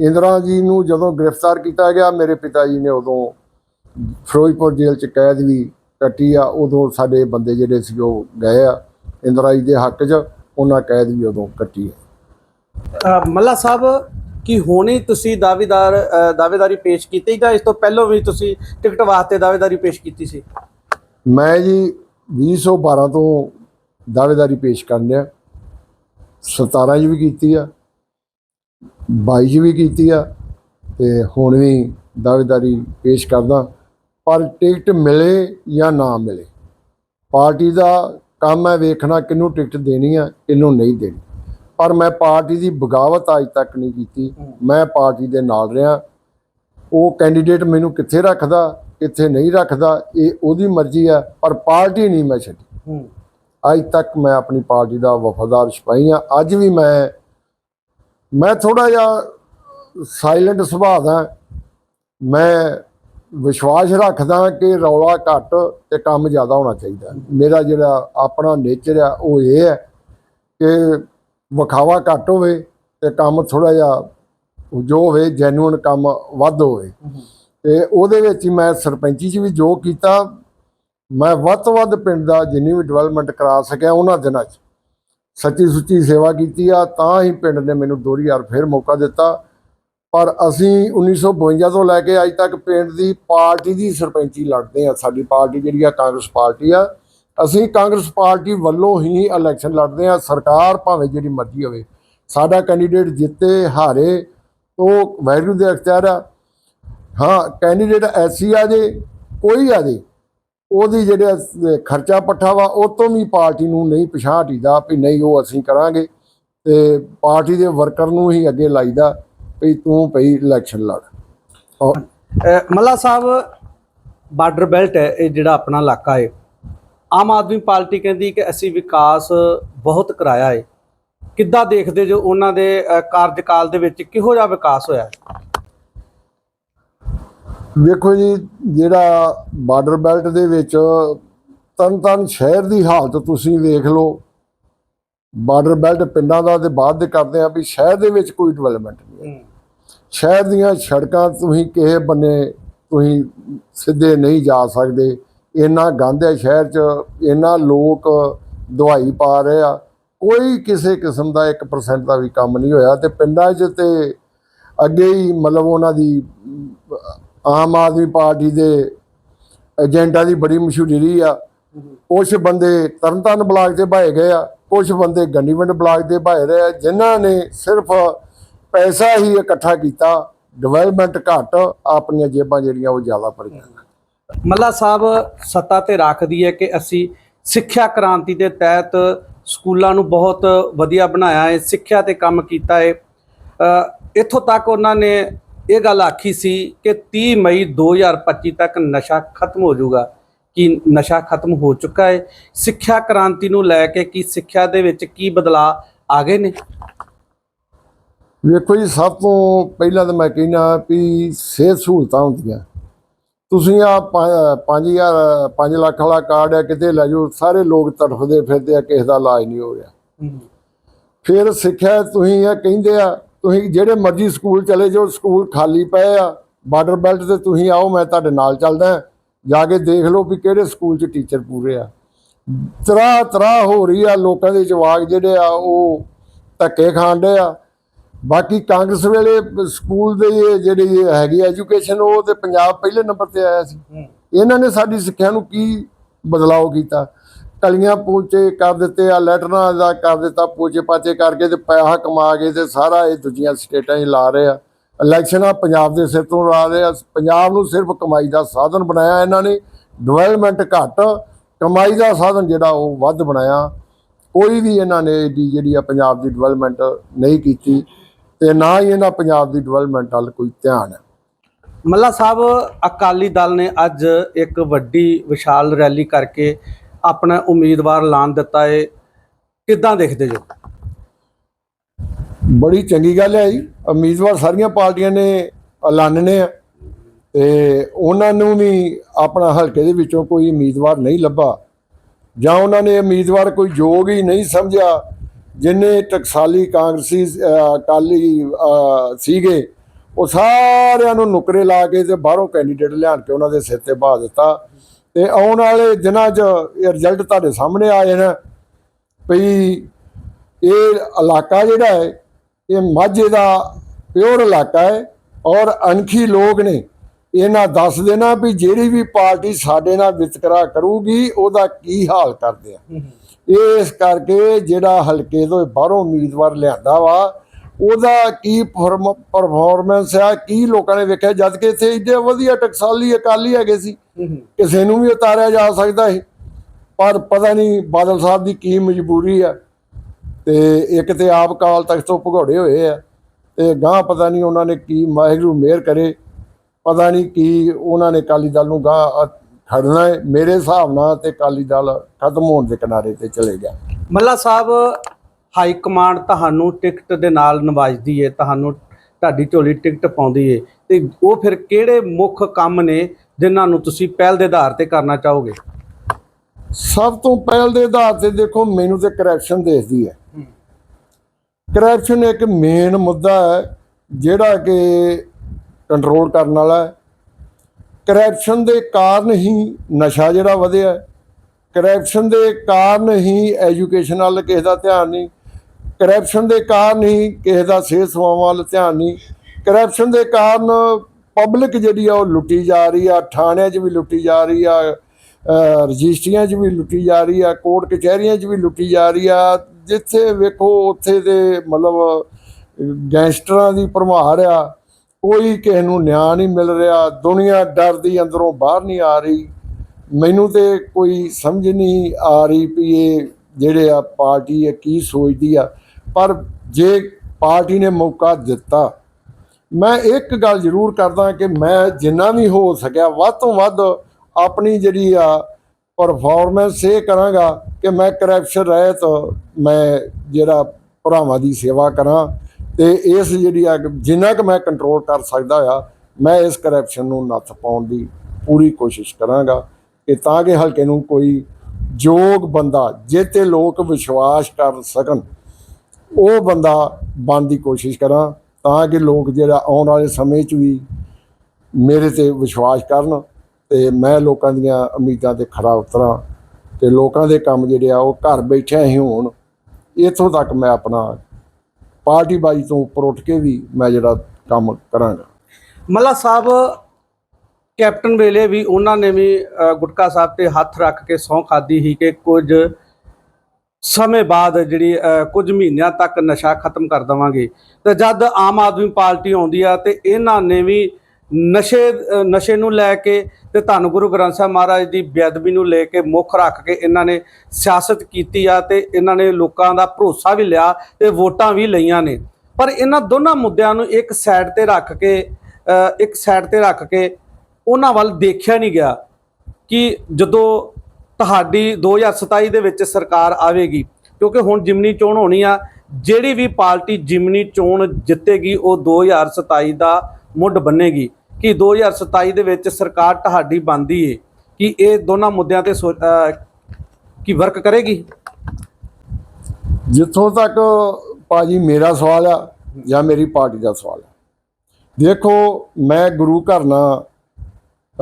ਇੰਦਰਾ ਜੀ ਨੂੰ ਜਦੋਂ ਗ੍ਰਿਫਤਾਰ ਕੀਤਾ ਗਿਆ, ਮੇਰੇ ਪਿਤਾ ਜੀ ਨੇ ਉਦੋਂ ਫਿਰੋਜ਼ਪੁਰ ਜੇਲ੍ਹ 'ਚ ਕੈਦ ਵੀ ਕੱਟੀ ਆ, ਉਦੋਂ ਸਾਡੇ ਬੰਦੇ ਜਿਹੜੇ ਸੀ ਉਹ ਗਏ ਆ, ਇੰਦਰਾ ਜੀ ਦੇ ਹੱਕ 'ਚ, ਉਹਨਾਂ ਕੈਦ ਵੀ ਉਦੋਂ ਕੱਟੀ ਆ। ਮੱਲਾ ਸਾਹਿਬ ਕੀ ਹੋਣੀ ਤੁਸੀਂ ਦਾਅਵੇਦਾਰ ਦਾਅਵੇਦਾਰੀ ਪੇਸ਼ ਕੀਤੀ ਜਾਂ ਇਸ ਤੋਂ ਪਹਿਲਾਂ ਵੀ ਤੁਸੀਂ ਟਿਕਟ ਵਾਸਤੇ ਦਾਅਵੇਦਾਰੀ ਪੇਸ਼ ਕੀਤੀ ਸੀ? ਮੈਂ ਜੀ 2012 ਤੋਂ ਦਾਅਵੇਦਾਰੀ ਪੇਸ਼ ਕਰਨ ਡਿਆ 17 'ਚ ਵੀ ਕੀਤੀ ਆ 22 'ਚ ਵੀ ਕੀਤੀ ਆ ਤੇ ਹੁਣ ਵੀ ਦਾਅਵੇਦਾਰੀ ਪੇਸ਼ ਕਰਦਾ। ਪਰ ਟਿਕਟ ਮਿਲੇ ਜਾਂ ਨਾ ਮਿਲੇ? ਪਾਰਟੀ ਦਾ ਕੰਮ ਹੈ ਵੇਖਣਾ ਕਿਹਨੂੰ ਟਿਕਟ ਦੇਣੀ ਆ, ਕਿਹਨੂੰ ਨਹੀਂ ਦੇਣੀ। ਪਰ ਮੈਂ ਪਾਰਟੀ ਦੀ ਬਗਾਵਤ ਅੱਜ ਤੱਕ ਨਹੀਂ ਕੀਤੀ। ਮੈਂ ਪਾਰਟੀ ਦੇ ਨਾਲ ਰਿਹਾ। ਉਹ ਕੈਂਡੀਡੇਟ ਮੈਨੂੰ ਕਿੱਥੇ ਰੱਖਦਾ ਕਿੱਥੇ ਨਹੀਂ ਰੱਖਦਾ ਇਹ ਉਹਦੀ ਮਰਜ਼ੀ ਆ ਪਰ ਪਾਰਟੀ ਨਹੀਂ ਮੈਂ ਛੱਡੀ। ਅੱਜ ਤੱਕ ਮੈਂ ਆਪਣੀ ਪਾਰਟੀ ਦਾ ਵਫਾਦਾਰ ਸਿਪਾਹੀ ਹਾਂ। ਅੱਜ ਵੀ ਮੈਂ ਮੈਂ ਥੋੜਾ ਜਿਹਾ ਸਾਇਲੈਂਟ ਸੁਭਾਅ ਦਾ। ਮੈਂ ਵਿਸ਼ਵਾਸ ਰੱਖਦਾ ਕਿ ਰੌਲਾ ਘੱਟ ਤੇ ਕੰਮ ਜ਼ਿਆਦਾ ਹੋਣਾ ਚਾਹੀਦਾ। ਮੇਰਾ ਜਿਹੜਾ ਆਪਣਾ ਨੇਚਰ ਆ ਉਹ ਇਹ ਹੈ ਕਿ ਵਿਖਾਵਾ ਘੱਟ ਹੋਵੇ ਤੇ ਕੰਮ ਥੋੜਾ ਜਿਹਾ ਜੋ ਹੋਵੇ ਜੈਨੂਇਨ ਕੰਮ ਵੱਧ ਹੋਵੇ। ਤੇ ਉਹਦੇ ਵਿੱਚ ਹੀ ਮੈਂ ਸਰਪੰਚੀ 'ਚ ਵੀ ਜੋ ਕੀਤਾ, ਮੈਂ ਵੱਧ ਤੋਂ ਵੱਧ ਪਿੰਡ ਦਾ ਜਿੰਨੀ ਵੀ ਡਿਵੈਲਪਮੈਂਟ ਕਰਾ ਸਕਿਆ ਉਹਨਾਂ ਦਿਨਾਂ 'ਚ। ਸੱਚੀ ਸੁੱਚੀ ਸੇਵਾ ਕੀਤੀ ਆ, ਤਾਂ ਹੀ ਪਿੰਡ ਨੇ ਮੈਨੂੰ ਦੋਹਰੀ ਯਾਰ ਫਿਰ ਮੌਕਾ ਦਿੱਤਾ। ਪਰ ਅਸੀਂ 1952 ਤੋਂ ਲੈ ਕੇ ਅੱਜ ਤੱਕ ਪਿੰਡ ਦੀ ਪਾਰਟੀ ਦੀ ਸਰਪੰਚੀ ਲੜਦੇ ਆ। ਸਾਡੀ ਪਾਰਟੀ ਜਿਹੜੀ ਆ, ਕਾਂਗਰਸ ਪਾਰਟੀ ਆ। ਅਸੀਂ ਕਾਂਗਰਸ ਪਾਰਟੀ ਵੱਲੋਂ ਹੀ ਇਲੈਕਸ਼ਨ ਲੜਦੇ ਆ ਸਰਕਾਰ ਭਾਵੇਂ ਜਿਹੜੀ ਮਰਜ਼ੀ ਹੋਵੇ। ਸਾਡਾ ਕੈਂਡੀਡੇਟ ਜਿੱਤੇ, ਹਾਰੇ, ਉਹ ਵੈਰੂ ਦੇ ਅਖਤਿਆਰ ਆ। ਹਾਂ ਕੈਂਡੀਡੇਟ ਐਸੀ ਆ ਜੇ, ਕੋਈ ਆ ਜੇ, ਉਹਦੀ ਜਿਹੜਾ ਖਰਚਾ ਪੱਠਾ ਵਾ, ਉਹ ਤੋਂ ਵੀ ਪਾਰਟੀ ਨੂੰ ਨਹੀਂ ਪਛਾਣ ਵੀ ਨਹੀਂ ਉਹ ਅਸੀਂ ਕਰਾਂਗੇ। ਤੇ ਪਾਰਟੀ ਦੇ ਵਰਕਰ ਨੂੰ ਹੀ ਅੱਗੇ ਲਾਈਦਾ ਵੀ ਤੂੰ ਭਈ ਇਲੈਕਸ਼ਨ ਲੜ। ਔਰ ਮੱਲਾ ਸਾਹਿਬ, ਬਾਰਡਰ ਬੈਲਟ ਹੈ, ਇਹ ਜਿਹੜਾ ਆਪਣਾ ਇਲਾਕਾ ਹੈ ਆਮ ਆਦਮੀ ਪਾਰਟੀ ਕਹਿੰਦੀ ਕਿ ਅਸੀਂ ਵਿਕਾਸ ਬਹੁਤ ਕਰਾਇਆ ਹੈ ਕਿੱਦਾਂ ਦੇਖਦੇ ਜੋ ਉਹਨਾਂ ਦੇ ਕਾਰਜਕਾਲ ਦੇ ਵਿੱਚ ਕਿਹੋ ਜਿਹਾ ਵਿਕਾਸ ਹੋਇਆ? ਵੇਖੋ ਜੀ ਜਿਹੜਾ ਬਾਰਡਰ ਬੈਲਟ ਦੇ ਵਿੱਚ ਤਨ ਸ਼ਹਿਰ ਦੀ ਹਾਲਤ ਤੁਸੀਂ ਵੇਖ ਲਓ। ਬਾਰਡਰ ਬੈਲਟ ਪਿੰਡਾਂ ਦਾ ਤੇ ਬਾਅਦ ਦੇ ਕਰਦੇ ਆ ਵੀ ਸ਼ਹਿਰ ਦੇ ਵਿੱਚ ਕੋਈ ਡਿਵੈਲਪਮੈਂਟ ਨਹੀਂ ਹੈ। ਸ਼ਹਿਰ ਦੀਆਂ ਸੜਕਾਂ ਤੁਸੀਂ ਕਿਸੇ ਬੰਨੇ ਤੁਸੀਂ ਸਿੱਧੇ ਨਹੀਂ ਜਾ ਸਕਦੇ। ਇੰਨਾ ਗੰਦ ਹੈ ਸ਼ਹਿਰ 'ਚ, ਇੰਨਾ ਲੋਕ ਦਵਾਈ ਪਾ ਰਹੇ ਆ, ਕੋਈ ਕਿਸੇ ਕਿਸਮ ਦਾ 1% ਦਾ ਵੀ ਕੰਮ ਨਹੀਂ ਹੋਇਆ ਤੇ ਪਿੰਡਾਂ 'ਚ ਤੇ ਅੱਗੇ ਹੀ ਮਤਲਬ ਉਹਨਾਂ ਦੀ ਆਮ ਆਦਮੀ ਪਾਰਟੀ ਦੇ ਏਜੰਟਾਂ ਦੀ ਬੜੀ ਮਸ਼ਹੂਰੀ ਰਹੀ ਆ। ਕੁਝ ਬੰਦੇ ਤਰਨਤਾਰਨ ਬਲਾਕ ਦੇ ਭਾਏ ਗਏ ਆ ਕੁਝ ਬੰਦੇ ਗੰਡੀਵਿੰਡ ਬਲਾਕ ਦੇ ਭਾਏ ਰਹੇ ਆ, ਜਿਨ੍ਹਾਂ ਨੇ ਸਿਰਫ ਪੈਸਾ ਹੀ ਇਕੱਠਾ ਕੀਤਾ ਡਿਵੈਲਪਮੈਂਟ ਘੱਟ, ਆਪਣੀਆਂ ਜੇਬਾਂ ਜਿਹੜੀਆਂ ਉਹ ਜ਼ਿਆਦਾ ਭਰੀਆਂ। ਮੱਲਾ ਸਾਹਿਬ ਸੱਤਾ ਤੇ ਰੱਖਦੀ ਹੈ ਕਿ ਅਸੀਂ ਸਿੱਖਿਆ ਕ੍ਰਾਂਤੀ ਦੇ ਤਹਿਤ ਸਕੂਲਾਂ ਨੂੰ ਬਹੁਤ ਵਧੀਆ ਬਣਾਇਆ ਹੈ, ਸਿੱਖਿਆ ਤੇ ਕੰਮ ਕੀਤਾ ਹੈ। ਇੱਥੋਂ ਤੱਕ ਉਹਨਾਂ ਨੇ ਇਹ ਗੱਲ ਆਖੀ ਸੀ ਕਿ 30 ਮਈ 2025 ਤੱਕ ਨਸ਼ਾ ਖਤਮ ਹੋ ਜਾਊਗਾ। ਕਿ ਨਸ਼ਾ ਖਤਮ ਹੋ ਚੁੱਕਾ ਹੈ? ਸਿੱਖਿਆ ਕ੍ਰਾਂਤੀ ਨੂੰ ਲੈ ਕੇ ਕੀ ਸਿੱਖਿਆ ਦੇ ਵਿੱਚ ਕੀ ਬਦਲਾਅ ਆ ਗਏ ਨੇ? ਵੇਖੋ ਜੀ, ਸਭ ਤੋਂ ਪਹਿਲਾਂ ਤਾਂ ਮੈਂ ਕਹਿਣਾ ਵੀ ਸਿਹਤ ਸਹੂਲਤਾਂ ਹੁੰਦੀਆਂ। ਤੁਸੀਂ ਆ 5000 5 ਲੱਖ ਵਾਲਾ ਕਾਰਡ ਹੈ ਕਿਤੇ ਲੈ ਜਾਓ ਸਾਰੇ ਲੋਕ ਤੜਫਦੇ ਫਿਰਦੇ ਆ ਕਿਸੇ ਦਾ ਇਲਾਜ ਨਹੀਂ ਹੋ ਰਿਹਾ। ਫਿਰ ਸਿੱਖਿਆ ਤੁਸੀਂ ਇਹ ਕਹਿੰਦੇ ਆ ਤੁਸੀਂ ਜਿਹੜੇ ਮਰਜ਼ੀ ਸਕੂਲ ਚਲੇ ਜਾਓ ਸਕੂਲ ਖਾਲੀ ਪਏ ਆ ਬਾਰਡਰ ਬੈਲਟ ਤੇ ਤੁਸੀਂ ਆਓ ਮੈਂ ਤੁਹਾਡੇ ਨਾਲ ਚੱਲਦਾ ਜਾ ਕੇ ਦੇਖ ਲਓ ਵੀ ਕਿਹੜੇ ਸਕੂਲ 'ਚ ਟੀਚਰ ਪੂਰੇ ਆ। ਤਰਾ ਤਰਾ ਹੋ ਰਹੀ ਆ ਲੋਕਾਂ ਦੇ ਜਵਾਕ ਜਿਹੜੇ ਆ ਉਹ ਧੱਕੇ ਖਾਂਦੇ ਆ। ਬਾਕੀ ਕਾਂਗਰਸ ਵੇਲੇ ਸਕੂਲ ਦੇ ਜਿਹੜੀ ਹੈਗੀ ਐਜੂਕੇਸ਼ਨ ਉਹ ਤੇ ਪੰਜਾਬ ਪਹਿਲੇ ਨੰਬਰ ਤੇ ਆਇਆ ਸੀ। ਇਹਨਾਂ ਨੇ ਸਾਡੀ ਸਿੱਖਿਆ ਨੂੰ ਕੀ ਬਦਲਾਅ ਕੀਤਾ? ਕਲੀਆਂ ਪੂਚੇ ਕਰ ਦਿੱਤੇ ਆ ਲੈਟਰਾਂ ਦਾ ਕਰ ਦਿੱਤਾ ਪੂਚੇ ਪਾਚੇ ਕਰਕੇ ਤੇ ਪੈਸਾ ਕਮਾ ਕੇ ਤੇ ਸਾਰਾ ਇਹ ਦੂਜੀਆਂ ਸਟੇਟਾਂ 'ਚ ਲਾ ਰਹੇ ਆ। ਇਲੈਕਸ਼ਨਾਂ ਪੰਜਾਬ ਦੇ ਸਿਰ ਤੋਂ ਲਾ ਰਹੇ ਆ। ਪੰਜਾਬ ਨੂੰ ਸਿਰਫ ਕਮਾਈ ਦਾ ਸਾਧਨ ਬਣਾਇਆ ਇਹਨਾਂ ਨੇ। ਡਿਵੈਲਪਮੈਂਟ ਘੱਟ ਕਮਾਈ ਦਾ ਸਾਧਨ ਜਿਹੜਾ ਉਹ ਵੱਧ ਬਣਾਇਆ। ਕੋਈ ਵੀ ਇਹਨਾਂ ਨੇ ਜਿਹੜੀ ਆ ਪੰਜਾਬ ਦੀ ਡਿਵੈਲਪਮੈਂਟ ਨਹੀਂ ਕੀਤੀ। ਤੇ ਨਾ ਹੀ ਇਹਨਾਂ ਪੰਜਾਬ ਦੀ ਡਿਵੈਲਪਮੈਂਟ ਵੱਲ ਕੋਈ ਧਿਆਨ ਹੈ। ਮੱਲਾ ਸਾਹਿਬ ਅਕਾਲੀ ਦਲ ਨੇ ਅੱਜ ਇੱਕ ਵੱਡੀ ਵਿਸ਼ਾਲ ਰੈਲੀ ਕਰਕੇ ਆਪਣਾ ਉਮੀਦਵਾਰ ਐਲਾਨ ਦਿੱਤਾ ਹੈ ਕਿੱਦਾਂ ਦੇਖਦੇ ਜੋ? ਬੜੀ ਚੰਗੀ ਗੱਲ ਹੈ ਜੀ। ਉਮੀਦਵਾਰ ਸਾਰੀਆਂ ਪਾਰਟੀਆਂ ਨੇ ਐਲਾਨਣੇ ਆ ਤੇ ਉਹਨਾਂ ਨੂੰ ਵੀ ਆਪਣਾ ਹਲਕੇ ਦੇ ਵਿੱਚੋਂ ਕੋਈ ਉਮੀਦਵਾਰ ਨਹੀਂ ਲੱਭਾ ਜਾਂ ਉਹਨਾਂ ਨੇ ਉਮੀਦਵਾਰ ਕੋਈ ਯੋਗ ਹੀ ਨਹੀਂ ਸਮਝਿਆ ਜਿੰਨੇ ਟਕਸਾਲੀ ਕਾਂਗਰਸੀ ਅਕਾਲੀ ਸੀਗੇ, ਉਹ ਸਾਰਿਆਂ ਨੂੰ ਨੁਕਰੇ ਲਾ ਕੇ ਤੇ ਬਾਹਰੋਂ ਕੈਂਡੀਡੇਟ ਲਿਆਣ ਕੇ ਉਹਨਾਂ ਦੇ ਸਿਰ ਤੇ ਬਹਾ ਦਿੱਤਾ। ਤੇ ਆਉਣ ਵਾਲੇ ਦਿਨਾਂ 'ਚ ਇਹ ਰਿਜ਼ਲਟ ਤੁਹਾਡੇ ਸਾਹਮਣੇ ਆ ਜਾਣਾ। ਵੀ ਇਹ ਇਲਾਕਾ ਜਿਹੜਾ ਹੈ, ਇਹ ਮਾਝੇ ਦਾ ਪਿਓਰ ਇਲਾਕਾ ਹੈ ਔਰ ਅਣਖੀ ਲੋਕ ਨੇ। ਇਹਨਾਂ ਦੱਸ ਦੇਣਾ ਵੀ ਜਿਹੜੀ ਵੀ ਪਾਰਟੀ ਸਾਡੇ ਨਾਲ ਵਿਤਕਰਾ ਕਰੂਗੀ, ਉਹਦਾ ਕੀ ਹਾਲ ਕਰਦੇ ਆ। ਇਸ ਕਰਕੇ ਜਿਹੜਾ ਹਲਕੇ ਤੋਂ ਬਾਹਰੋਂ ਉਮੀਦਵਾਰ ਲਿਆਂਦਾ ਵਾ ਉਹਦਾ ਕੀ ਪਰਫਾਰਮੈਂਸ ਆ ਕੀ ਲੋਕਾਂ ਨੇ ਵੇਖਿਆ? ਜਦ ਕਿ ਇੱਥੇ ਇੱਡੇ ਵਧੀਆ ਟਕਸਾਲੀ ਅਕਾਲੀ ਹੈਗੇ ਸੀ ਕਿਸੇ ਨੂੰ ਵੀ ਉਤਾਰਿਆ ਜਾ ਸਕਦਾ ਹੈ ਪਰ ਪਤਾ ਨਹੀਂ ਬਾਦਲ ਸਾਹਿਬ ਦੀ ਕੀ ਮਜਬੂਰੀ ਆ। ਤੇ ਇੱਕ ਤੇ ਆਪ ਕਾਲ ਤਖਤ ਤੋਂ ਭਗੌੜੇ ਹੋਏ ਆ ਤੇ ਗਾਂ ਪਤਾ ਨਹੀਂ ਉਹਨਾਂ ਨੇ ਕੀ ਮਿਹਰ ਕਰੇ ਪਤਾ ਨਹੀਂ ਕੀ ਉਹਨਾਂ ਨੇ ਕਾਲੀ ਦਲ ਨੂੰ ਗਾਂ ਖੜਨਾ ਹੈ ਮੇਰੇ ਹਿਸਾਬ ਨਾਲ ਤੇ ਕਾਲੀ ਦਲ ਖਤਮ ਹੋਣ ਦੇ ਕਿਨਾਰੇ ਤੇ ਚਲੇ ਗਿਆ। ਮੱਲਾ ਸਾਹਿਬ ਹਾਈ ਕਮਾਂਡ ਤੁਹਾਨੂੰ ਟਿਕਟ ਦੇ ਨਾਲ ਨਵਾਜਦੀ ਹੈ ਤੁਹਾਨੂੰ ਤੁਹਾਡੀ ਝੋਲੀ ਟਿਕਟ ਪਾਉਂਦੀ ਹੈ ਤੇ ਉਹ ਫਿਰ ਕਿਹੜੇ ਮੁੱਖ ਕੰਮ ਨੇ ਜਿਨ੍ਹਾਂ ਨੂੰ ਤੁਸੀਂ ਪਹਿਲ ਦੇ ਆਧਾਰ ਤੇ ਕਰਨਾ ਚਾਹੋਗੇ? ਸਭ ਤੋਂ ਪਹਿਲ ਦੇ ਆਧਾਰ ਤੇ ਦੇਖੋ ਮੈਨੂੰ ਤੇ ਕਰਪਸ਼ਨ ਦੇਖਦੀ ਹੈ। ਕਰਪਸ਼ਨ ਇੱਕ ਮੇਨ ਮੁੱਦਾ ਹੈ ਜਿਹੜਾ ਕਿ ਕੰਟਰੋਲ ਕਰਨ ਵਾਲਾ ਹੈ। ਕਰੈਪਸ਼ਨ ਦੇ ਕਾਰਨ ਹੀ ਨਸ਼ਾ ਜਿਹੜਾ ਵਧਿਆ ਕਰੈਪਸ਼ਨ ਦੇ ਕਾਰਨ ਹੀ ਐਜੂਕੇਸ਼ਨ ਵੱਲ ਕਿਸੇ ਦਾ ਧਿਆਨ ਨਹੀਂ। ਕਰੈਪਸ਼ਨ ਦੇ ਕਾਰਨ ਹੀ ਕਿਸੇ ਦਾ ਸਿਹਤ ਸੇਵਾਵਾਂ ਵੱਲ ਧਿਆਨ ਨਹੀਂ। ਕਰੈਪਸ਼ਨ ਦੇ ਕਾਰਨ ਪਬਲਿਕ ਜਿਹੜੀ ਆ ਉਹ ਲੁੱਟੀ ਜਾ ਰਹੀ ਆ, ਥਾਣਿਆਂ 'ਚ ਵੀ ਲੁੱਟੀ ਜਾ ਰਹੀ ਆ ਰਜਿਸਟਰੀਆਂ 'ਚ ਵੀ ਲੁੱਟੀ ਜਾ ਰਹੀ ਆ, ਕੋਰਟ ਕਚਹਿਰੀਆਂ 'ਚ ਵੀ ਲੁੱਟੀ ਜਾ ਰਹੀ ਆ। ਜਿੱਥੇ ਵੇਖੋ ਉੱਥੇ ਦੇ ਮਤਲਬ ਗੈਂਗਸਟਰਾਂ ਦੀ ਭਰਮਾਰ ਆ। ਕੋਈ ਕਿਸੇ ਨੂੰ ਨਿਆਂ ਨਹੀਂ ਮਿਲ ਰਿਹਾ, ਦੁਨੀਆ ਡਰ ਦੀ ਅੰਦਰੋਂ ਬਾਹਰ ਨਹੀਂ ਆ ਰਹੀ। ਮੈਨੂੰ ਤੇ ਕੋਈ ਸਮਝ ਨਹੀਂ ਆ ਰਹੀ ਵੀ ਇਹ ਜਿਹੜੇ ਆ ਪਾਰਟੀ ਹੈ ਕੀ ਸੋਚਦੀ ਆ। ਪਰ ਜੇ ਪਾਰਟੀ ਨੇ ਮੌਕਾ ਦਿੱਤਾ, ਮੈਂ ਇੱਕ ਗੱਲ ਜ਼ਰੂਰ ਕਰਦਾ ਕਿ ਮੈਂ ਜਿੰਨਾ ਵੀ ਹੋ ਸਕਿਆ, ਵੱਧ ਤੋਂ ਵੱਧ ਆਪਣੀ ਜਿਹੜੀ ਆ ਪਰਫਾਰਮੈਂਸ ਇਹ ਕਰਾਂਗਾ ਕਿ ਮੈਂ ਕਰਪਸ਼ਨ ਰਹਿਤ ਮੈਂ ਜਿਹੜਾ ਭਰਾਵਾਂ ਦੀ ਸੇਵਾ ਕਰਾਂ। ਤੇ ਇਸ ਜਿਹੜੀ ਆ ਜਿੰਨਾ ਕਿ ਮੈਂ ਕੰਟਰੋਲ ਕਰ ਸਕਦਾ ਆ, ਮੈਂ ਇਸ ਕਰਪਸ਼ਨ ਨੂੰ ਨੱਥ ਪਾਉਣ ਦੀ ਪੂਰੀ ਕੋਸ਼ਿਸ਼ ਕਰਾਂਗਾ ਕਿ ਤਾਂ ਕਿ ਹਲਕੇ ਨੂੰ ਕੋਈ ਯੋਗ ਬੰਦਾ ਜੇ ਤੇ ਲੋਕ ਵਿਸ਼ਵਾਸ ਕਰ ਸਕਣ, ਉਹ ਬੰਦਾ ਬਣਨ ਦੀ ਕੋਸ਼ਿਸ਼ ਕਰਾਂ ਤਾਂ ਕਿ ਲੋਕ ਜਿਹੜਾ ਆਉਣ ਵਾਲੇ ਸਮੇਂ 'ਚ ਵੀ ਮੇਰੇ ਤੇ ਵਿਸ਼ਵਾਸ ਕਰਨ ਤੇ ਮੈਂ ਲੋਕਾਂ ਦੀਆਂ ਉਮੀਦਾਂ ਤੇ ਖਰਾ ਉਤਰਾਂ ਤੇ ਲੋਕਾਂ ਦੇ ਕੰਮ ਜਿਹੜੇ ਆ ਉਹ ਘਰ ਬੈਠਿਆਂ ਹੀ ਹੋਣ। ਇੱਥੋਂ ਤੱਕ ਮੈਂ ਆਪਣਾ ਪਾਰਟੀ ਬਾਜੀ ਤੋਂ ਉੱਪਰ ਉੱਠ ਕੇ ਵੀ ਮੈਂ ਜਿਹੜਾ ਕੰਮ ਕਰਾਂਗਾ। ਮੱਲਾ ਸਾਹਿਬ, ਕੈਪਟਨ ਵੇਲੇ ਵੀ ਉਹਨਾਂ ਨੇ ਵੀ ਗੁਟਕਾ ਸਾਹਿਬ ਤੇ ਹੱਥ ਰੱਖ ਕੇ ਸਹੁੰ ਖਾਦੀ ਸੀ ਕਿ ਕੁਝ ਸਮੇਂ ਬਾਅਦ ਜਿਹੜੀ ਕੁਝ ਮਹੀਨਿਆਂ ਤੱਕ ਨਸ਼ਾ ਖਤਮ ਕਰ ਦਵਾਂਗੇ। ਤੇ ਜਦ ਆਮ ਆਦਮੀ ਪਾਰਟੀ ਆਉਂਦੀ ਆ ਤੇ ਇਹਨਾਂ ਨੇ ਵੀ ਨਸ਼ੇ ਨਸ਼ੇ ਨੂੰ ਲੈ ਕੇ ਤੇ ਧੰਨ ਗੁਰੂ ਗ੍ਰੰਥ ਸਾਹਿਬ ਮਹਾਰਾਜ ਦੀ ਬੇਅਦਬੀ ਨੂੰ ਲੈ ਕੇ ਮੁੱਖ ਰੱਖ ਕੇ ਇਹਨਾਂ ਨੇ ਸਿਆਸਤ ਕੀਤੀ ਆ ਤੇ ਇਹਨਾਂ ਨੇ ਲੋਕਾਂ ਦਾ ਭਰੋਸਾ ਵੀ ਲਿਆ ਤੇ ਵੋਟਾਂ ਵੀ ਲਈਆਂ ਨੇ। ਪਰ ਇਹਨਾਂ ਦੋਨਾਂ ਮੁੱਦਿਆਂ ਨੂੰ ਇੱਕ ਸਾਈਡ ਤੇ ਰੱਖ ਕੇ ਇੱਕ ਸਾਈਡ ਤੇ ਰੱਖ ਕੇ ਉਹਨਾਂ ਵੱਲ ਦੇਖਿਆ ਨਹੀਂ ਗਿਆ ਕਿ ਜਦੋਂ ਤੁਹਾਡੀ 2027 ਦੇ ਵਿੱਚ ਸਰਕਾਰ ਆਵੇਗੀ, ਕਿਉਂਕਿ ਹੁਣ ਜਿਮਨੀ ਚੋਣ ਹੋਣੀ ਆ, ਜਿਹੜੀ ਵੀ ਪਾਰਟੀ ਜਿਮਨੀ ਚੋਣ ਜਿੱਤੇਗੀ, ਉਹ 2027 ਦਾ ਮੁੱਢ ਬੰਨੇਗੀ। ਕਿ 2027 ਦੇ ਵਿੱਚ ਸਰਕਾਰ ਤੁਹਾਡੀ ਬਣਦੀ ਏ ਕਿ ਇਹ ਦੋਨਾਂ ਮੁੱਦਿਆਂ ਤੇ ਸੋ- ਕੀ ਵਰਕ ਕਰੇਗੀ? ਜਿੱਥੋਂ ਤੱਕ ਭਾਜੀ ਮੇਰਾ ਸਵਾਲ ਆ ਜਾਂ ਮੇਰੀ ਪਾਰਟੀ ਦਾ ਸਵਾਲ ਆ, ਦੇਖੋ ਮੈਂ ਗੁਰੂ ਘਰ ਨਾਲ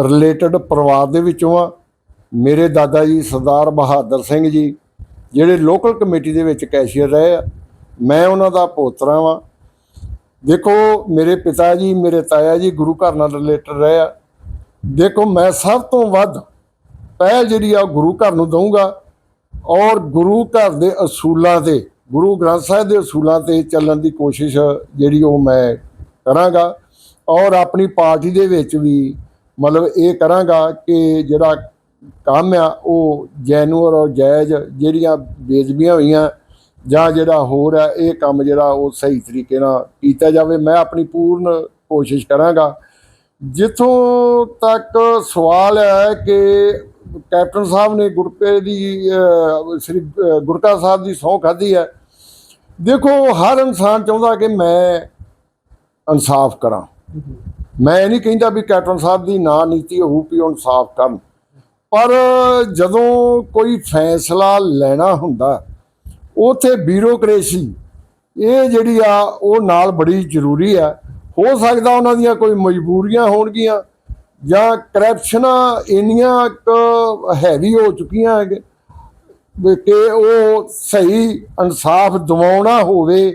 ਰਿਲੇਟਡ ਪਰਿਵਾਰ ਦੇ ਵਿੱਚੋਂ ਆ। ਮੇਰੇ ਦਾਦਾ ਜੀ ਸਰਦਾਰ ਬਹਾਦਰ ਸਿੰਘ ਜੀ, ਜਿਹੜੇ ਲੋਕਲ ਕਮੇਟੀ ਦੇ ਵਿੱਚ ਕੈਸ਼ੀਅਰ ਰਹੇ ਆ। ਮੈਂ ਉਹਨਾਂ ਦਾ ਪੋਤਰਾ ਵਾਂ। ਦੇਖੋ, ਮੇਰੇ ਪਿਤਾ ਜੀ, ਮੇਰੇ ਤਾਇਆ ਜੀ ਗੁਰੂ ਘਰ ਨਾਲ ਰਿਲੇਟਡ ਰਹੇ ਆ। ਦੇਖੋ, ਮੈਂ ਸਭ ਤੋਂ ਵੱਧ ਪਹਿਲ ਜਿਹੜੀ ਆ ਉਹ ਗੁਰੂ ਘਰ ਨੂੰ ਦਊਂਗਾ ਔਰ ਗੁਰੂ ਘਰ ਦੇ ਅਸੂਲਾਂ ਤੇ, ਗੁਰੂ ਗ੍ਰੰਥ ਸਾਹਿਬ ਦੇ ਅਸੂਲਾਂ ਤੇ ਚੱਲਣ ਦੀ ਕੋਸ਼ਿਸ਼ ਜਿਹੜੀ ਉਹ ਮੈਂ ਕਰਾਂਗਾ ਔਰ ਆਪਣੀ ਪਾਰਟੀ ਦੇ ਵਿੱਚ ਵੀ ਮਤਲਬ ਇਹ ਕਰਾਂਗਾ ਕਿ ਜਿਹੜਾ ਕੰਮ ਆ, ਉਹ ਜੈਨੂਅਰ ਔਰ ਜਾਇਜ਼ ਜਿਹੜੀਆਂ ਬੇਜ਼ਬੀਆਂ ਹੋਈਆਂ ਜਾਂ ਜਿਹੜਾ ਹੋਰ ਹੈ ਇਹ ਕੰਮ ਜਿਹੜਾ ਉਹ ਸਹੀ ਤਰੀਕੇ ਨਾਲ ਕੀਤਾ ਜਾਵੇ। ਮੈਂ ਆਪਣੀ ਪੂਰਨ ਕੋਸ਼ਿਸ਼ ਕਰਾਂਗਾ। ਜਿੱਥੋਂ ਤੱਕ ਸਵਾਲ ਹੈ ਕਿ ਕੈਪਟਨ ਸਾਹਿਬ ਨੇ ਗੁਰਕੇ ਦੀ ਸ੍ਰੀ ਅਹ, ਗੁਰਕਾ ਸਾਹਿਬ ਦੀ ਸਹੁੰ ਖਾਧੀ ਹੈ। ਦੇਖੋ ਹਰ ਇਨਸਾਨ ਚਾਹੁੰਦਾ ਕਿ ਮੈਂ ਇਨਸਾਫ ਕਰਾਂ। ਮੈਂ ਇਹ ਨਹੀਂ ਕਹਿੰਦਾ ਵੀ ਕੈਪਟਨ ਸਾਹਿਬ ਦੀ ਨਾ ਨੀਤੀ ਹੋਊ ਵੀ ਉਹ ਇਨਸਾਫ ਕਰਨ। ਪਰ ਜਦੋਂ ਕੋਈ ਫੈਸਲਾ ਲੈਣਾ ਹੁੰਦਾ ਉਥੇ ਬਿਊਰੋਕ੍ਰੇਸੀ ਇਹ ਜਿਹੜੀ ਆ, ਉਹ ਨਾਲ ਬੜੀ ਜ਼ਰੂਰੀ ਆ। ਹੋ ਸਕਦਾ ਉਹਨਾਂ ਦੀਆਂ ਕੋਈ ਮਜਬੂਰੀਆਂ ਹੋਣਗੀਆਂ ਜਾਂ ਕਰਪਸ਼ਨਾਂ ਇੰਨੀਆਂ ਹੈਵੀ ਹੋ ਚੁੱਕੀਆਂ ਹੈਗੇ ਕਿ ਉਹ ਸਹੀ ਇਨਸਾਫ ਦਿਵਾਉਣਾ ਹੋਵੇ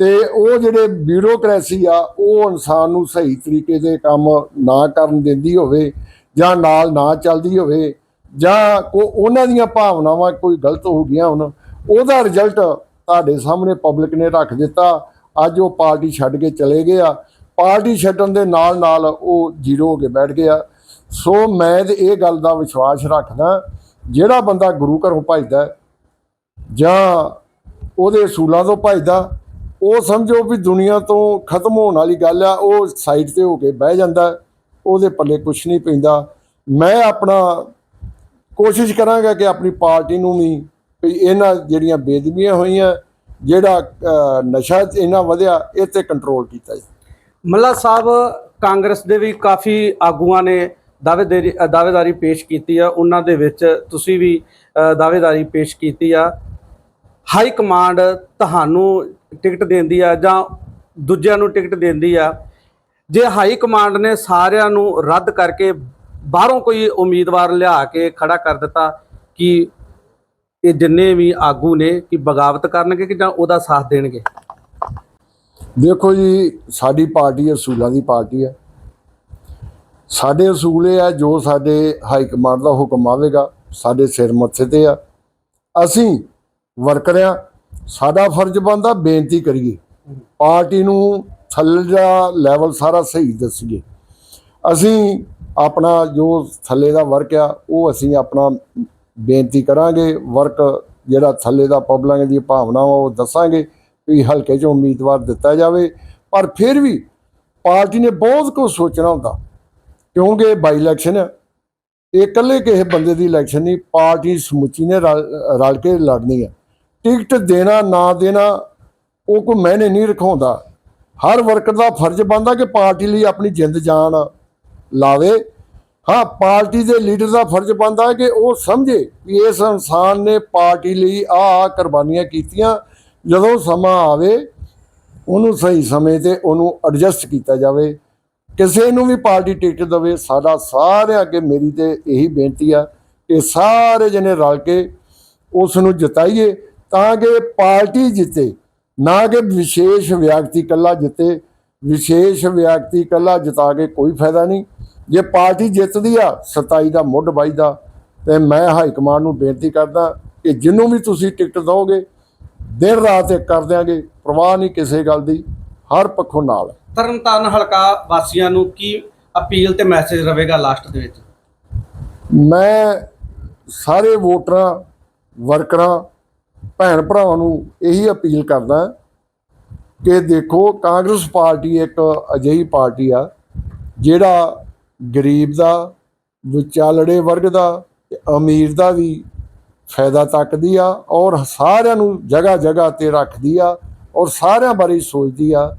ਤੇ ਉਹ ਜਿਹੜੇ ਬਿਊਰੋਕ੍ਰੇਸੀ ਆ, ਉਹ ਇਨਸਾਨ ਨੂੰ ਸਹੀ ਤਰੀਕੇ ਦੇ ਕੰਮ ਨਾ ਕਰਨ ਦਿੰਦੀ ਹੋਵੇ ਜਾਂ ਨਾਲ ਨਾ ਚੱਲਦੀ ਹੋਵੇ ਜਾਂ ਕੋ ਉਹਨਾਂ ਦੀਆਂ ਭਾਵਨਾਵਾਂ ਕੋਈ ਗਲਤ ਹੋ ਗਈਆਂ ਹੁਣ ਉਹਦਾ ਰਿਜ਼ਲਟ ਤੁਹਾਡੇ ਸਾਹਮਣੇ ਪਬਲਿਕ ਨੇ ਰੱਖ ਦਿੱਤਾ। ਅੱਜ ਉਹ ਪਾਰਟੀ ਛੱਡ ਕੇ ਚਲੇ ਗਏ ਆ। ਪਾਰਟੀ ਛੱਡਣ ਦੇ ਨਾਲ ਨਾਲ ਉਹ ਜ਼ੀਰੋ ਹੋ ਕੇ ਬੈਠ ਗਿਆ ਸੋ ਮੈਂ ਤੇ ਇਹ ਗੱਲ ਦਾ ਵਿਸ਼ਵਾਸ ਰੱਖਦਾ, ਜਿਹੜਾ ਬੰਦਾ ਗੁਰੂ ਘਰੋਂ ਭਜਦਾ ਜਾਂ ਉਹਦੇ ਅਸੂਲਾਂ ਤੋਂ ਭਜਦਾ, ਉਹ ਸਮਝੋ ਵੀ ਦੁਨੀਆ ਤੋਂ ਖਤਮ ਹੋਣ ਵਾਲੀ ਗੱਲ ਆ, ਉਹ ਸਾਈਡ ਤੇ ਹੋ ਕੇ ਬਹਿ ਜਾਂਦਾ ਉਹਦੇ ਪੱਲੇ ਕੁਝ ਨਹੀਂ ਪੈਂਦਾ। ਮੈਂ ਆਪਣਾ ਕੋਸ਼ਿਸ਼ ਕਰਾਂਗਾ ਕਿ ਆਪਣੀ ਪਾਰਟੀ ਨੂੰ ਵੀ ਵੀ ਇਹਨਾਂ ਜਿਹੜੀਆਂ ਬੇਦਬੀਆਂ ਹੋਈਆਂ ਜਿਹੜਾ ਨਸ਼ਾ ਇਹਨਾਂ ਵਧਿਆ ਇਹ ਤੇ ਕੰਟਰੋਲ ਕੀਤਾ ਜੀ। ਮੱਲਾ ਸਾਹਿਬ ਕਾਂਗਰਸ ਦੇ ਵੀ ਕਾਫੀ ਆਗੂਆਂ ਨੇ ਦਾਅਵੇਦਾਰੀ ਅ, ਦਾਅਵੇਦਾਰੀ ਪੇਸ਼ ਕੀਤੀ ਆ। ਉਹਨਾਂ ਦੇ ਵਿੱਚ ਤੁਸੀਂ ਵੀ ਦਾਅਵੇਦਾਰੀ ਪੇਸ਼ ਕੀਤੀ ਆ। ਹਾਈ ਕਮਾਂਡ ਤੁਹਾਨੂੰ ਟਿਕਟ ਦਿੰਦੀ ਆ ਜਾਂ ਦੂਜਿਆਂ ਨੂੰ ਟਿਕਟ ਦਿੰਦੀ ਆ। ਜੇ ਹਾਈ ਕਮਾਂਡ ਨੇ ਸਾਰਿਆਂ ਨੂੰ ਰੱਦ ਕਰਕੇ ਬਾਹਰੋਂ ਕੋਈ ਉਮੀਦਵਾਰ ਲਿਆ ਕੇ ਖੜਾ ਕਰ ਦਿੱਤਾ ਕਿ ਇਹ ਜਿੰਨੇ ਵੀ ਆਗੂ ਨੇ ਕਿ ਬਗਾਵਤ ਕਰਨਗੇ ਕਿ ਜਾਂ ਉਹਦਾ ਸਾਥ ਦੇਣਗੇ? ਦੇਖੋ ਜੀ, ਸਾਡੀ ਪਾਰਟੀ ਅਸੂਲਾਂ ਦੀ ਪਾਰਟੀ ਹੈ। ਸਾਡੇ ਅਸੂਲ ਇਹ ਆ, ਜੋ ਸਾਡੇ ਹਾਈ ਕਮਾਂਡ ਦਾ ਹੁਕਮ ਆਵੇਗਾ, ਸਾਡੇ ਸਿਰ ਮੱਥੇ ਤੇ ਆ। ਅਸੀਂ ਵਰਕਰਿਆਂ ਸਾਡਾ ਫਰਜ਼ ਬਣਦਾ ਬੇਨਤੀ ਕਰੀਏ, ਪਾਰਟੀ ਨੂੰ ਥੱਲੇ ਦਾ ਲੈਵਲ ਸਾਰਾ ਸਹੀ ਦੱਸੀਏ। ਅਸੀਂ ਆਪਣਾ ਜੋ ਥੱਲੇ ਦਾ ਵਰਕ ਆ, ਉਹ ਅਸੀਂ ਆਪਣਾ ਬੇਨਤੀ ਕਰਾਂਗੇ ਵਰਕ ਜਿਹੜਾ ਥੱਲੇ ਦਾ ਪਬਲਿਕ ਦੀ ਭਾਵਨਾ ਉਹ ਦੱਸਾਂਗੇ ਵੀ ਹਲਕੇ 'ਚ ਉਮੀਦਵਾਰ ਦਿੱਤਾ ਜਾਵੇ। ਪਰ ਫਿਰ ਵੀ ਪਾਰਟੀ ਨੇ ਬਹੁਤ ਕੁਝ ਸੋਚਣਾ ਹੁੰਦਾ, ਕਿਉਂਕਿ ਬਾਈ ਇਲੈਕਸ਼ਨ ਹੈ ਇਹ ਇਕੱਲੇ ਕਿਸੇ ਬੰਦੇ ਦੀ ਇਲੈਕਸ਼ਨ ਨਹੀਂ, ਪਾਰਟੀ ਸਮੁੱਚੀ ਨੇ ਰਲ ਰਲ ਕੇ ਲੜਨੀ ਹੈ ਟਿਕਟ ਦੇਣਾ, ਨਾ ਦੇਣਾ, ਉਹ ਕੋਈ ਮੈਨੇ ਨਹੀਂ ਰਖਾਉਂਦਾ। ਹਰ ਵਰਕਰ ਦਾ ਫਰਜ਼ ਬਣਦਾ ਕਿ ਪਾਰਟੀ ਲਈ ਆਪਣੀ ਜਿੰਦ ਜਾਨ ਲਾਵੇ। ਹਾਂ, ਪਾਰਟੀ ਦੇ ਲੀਡਰ ਦਾ ਫਰਜ਼ ਬਣਦਾ ਕਿ ਉਹ ਸਮਝੇ ਕਿ ਇਸ ਇਨਸਾਨ ਨੇ ਪਾਰਟੀ ਲਈ ਆ ਆ ਕੁਰਬਾਨੀਆਂ ਕੀਤੀਆਂ। ਜਦੋਂ ਸਮਾਂ ਆਵੇ, ਉਹਨੂੰ ਸਹੀ ਸਮੇਂ ਤੇ ਉਹਨੂੰ ਐਡਜਸਟ ਕੀਤਾ ਜਾਵੇ। ਕਿਸੇ ਨੂੰ ਵੀ ਪਾਰਟੀ ਟਿਕਟ ਦੇਵੇ, ਸਾਡਾ ਸਾਰਿਆਂ ਅੱਗੇ ਮੇਰੀ ਤੇ ਇਹੀ ਬੇਨਤੀ ਆ ਕਿ ਸਾਰੇ ਜਣੇ ਰਲ ਕੇ ਉਸ ਨੂੰ ਜਿਤਾਈਏ ਤਾਂ ਕਿ ਪਾਰਟੀ ਜਿੱਤੇ, ਨਾ ਕਿ ਵਿਸ਼ੇਸ਼ ਵਿਅਕਤੀ ਕੱਲਾ ਜਿੱਤੇ। ਵਿਸ਼ੇਸ਼ ਵਿਅਕਤੀ ਕੱਲਾ ਜਿਤਾ ਕੇ ਕੋਈ ਫਾਇਦਾ ਨਹੀਂ। ਜੇ ਪਾਰਟੀ ਜਿੱਤਦੀ ਆ 27 ਦਾ ਮੁੱਢ ਬਾਈ ਦਾ ਤੇ ਮੈਂ ਹਾਈ ਕਮਾਂਡ ਨੂੰ ਬੇਨਤੀ ਕਰਦਾ ਕਿ ਜਿੰਨੂੰ ਵੀ ਤੁਸੀਂ ਟਿਕਟ ਦਿਓਗੇ ਦਿਨ ਰਾਤ ਇੱਕ ਕਰ ਦਿਆਂਗੇ ਪ੍ਰਵਾਹ ਨਹੀਂ ਕਿਸੇ ਗੱਲ ਦੀ ਹਰ ਪੱਖੋਂ ਨਾਲ। ਤਰਨਤਾਰਨ ਹਲਕਾ ਵਾਸੀਆਂ ਨੂੰ ਕੀ ਅਪੀਲ ਤੇ ਮੈਸੇਜ ਰਹੇਗਾ ਲਾਸਟ ਦੇ ਵਿੱਚ? ਮੈਂ ਸਾਰੇ ਵੋਟਰਾਂ ਵਰਕਰਾਂ ਭੈਣ ਭਰਾਵਾਂ ਨੂੰ ਇਹੀ ਅਪੀਲ ਕਰਦਾ ਕਿ ਦੇਖੋ ਕਾਂਗਰਸ ਪਾਰਟੀ ਇੱਕ ਅਜਿਹੀ ਪਾਰਟੀ ਆ ਜਿਹੜਾ ਗਰੀਬ ਦਾ, ਵਿਚਾਲੜੇ ਵਰਗ ਦਾ ਤੇ ਅਮੀਰ ਦਾ ਵੀ ਫਾਇਦਾ ਤੱਕਦੀ ਆ ਔਰ ਸਾਰਿਆਂ ਨੂੰ ਜਗ੍ਹਾ ਜਗ੍ਹਾ ਤੇ ਰੱਖਦੀ ਆ ਔਰ ਸਾਰਿਆਂ ਬਾਰੇ ਸੋਚਦੀ ਆ।